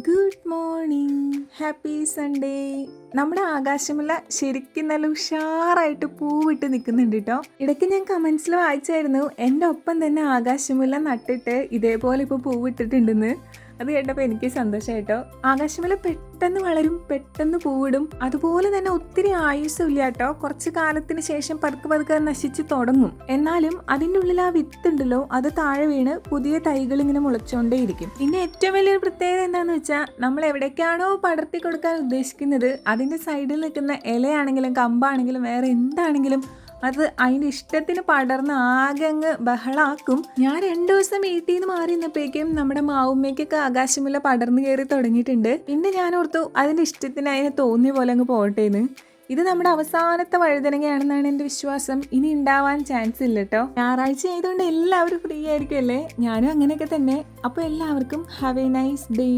Good morning happy Sunday നമ്മുടെ ആകാശമുള്ള ശരിക്കും നല്ല ഉഷാറായിട്ട് പൂവിട്ട് നിൽക്കുന്നുണ്ട് കേട്ടോ ഇടയ്ക്ക് ഞാൻ കമൻസിൽ വായിച്ചായിരുന്നു എന്റെ ഒപ്പം തന്നെ ആകാശമുല്ല നട്ടിട്ട് ഇതേപോലെ ഇപ്പോൾ പൂവിട്ടിട്ടുണ്ടെന്ന്. അത് കേട്ടപ്പോൾ എനിക്ക് സന്തോഷമായിട്ടോ ആകാശമുല്ല പെട്ടെന്ന് വളരും പെട്ടെന്ന് പൂവിടും. അതുപോലെ തന്നെ ഒത്തിരി ആയുസ്സില്ല കേട്ടോ കുറച്ച് കാലത്തിന് ശേഷം പതുക്കെ പതുക്കെ അത് നശിച്ച് തുടങ്ങും. എന്നാലും അതിന്റെ ഉള്ളിൽ ആ വിത്തുണ്ടല്ലോ അത് താഴെ വീണ് പുതിയ തൈകൾ ഇങ്ങനെ മുളച്ചുകൊണ്ടേയിരിക്കും പിന്നെ ഏറ്റവും വലിയൊരു പ്രത്യേകത എന്താണെന്ന് വെച്ചാൽ നമ്മൾ എവിടേക്കാണോ പടർത്തി കൊടുക്കാൻ ഉദ്ദേശിക്കുന്നത് അതിന്റെ സൈഡിൽ നിൽക്കുന്ന ഇലയാണെങ്കിലും കമ്പാണെങ്കിലും വേറെ എന്താണെങ്കിലും അത് അതിന്റെ ഇഷ്ടത്തിന് പടർന്ന് ആകെ അങ്ങ് ബഹളാക്കും. ഞാൻ രണ്ട് ദിവസം വീട്ടിൽ നിന്ന് മാറി നിന്നപ്പോഴേക്കും നമ്മുടെ മാവുമ്മയ്ക്കൊക്കെ ആകാശമില്ല പടർന്നു കയറി തുടങ്ങിയിട്ടുണ്ട്. പിന്നെ ഞാൻ ഓർത്തു അതിന്റെ ഇഷ്ടത്തിന് അതിനെ തോന്നിയ പോലെ അങ്ങ് പോട്ടേന്ന് ഇത് നമ്മുടെ അവസാനത്തെ വഴുതനങ്ങയാണെന്നാണ് എന്റെ വിശ്വാസം. ഇനി ഉണ്ടാവാൻ ചാൻസ് ഇല്ല കേട്ടോ ഞായറാഴ്ച ആയതുകൊണ്ട് എല്ലാവരും ഫ്രീ ആയിരിക്കും അല്ലേ ഞാനും അങ്ങനെയൊക്കെ തന്നെ. അപ്പോൾ എല്ലാവർക്കും ഹാവ് എ നൈസ് ഡേ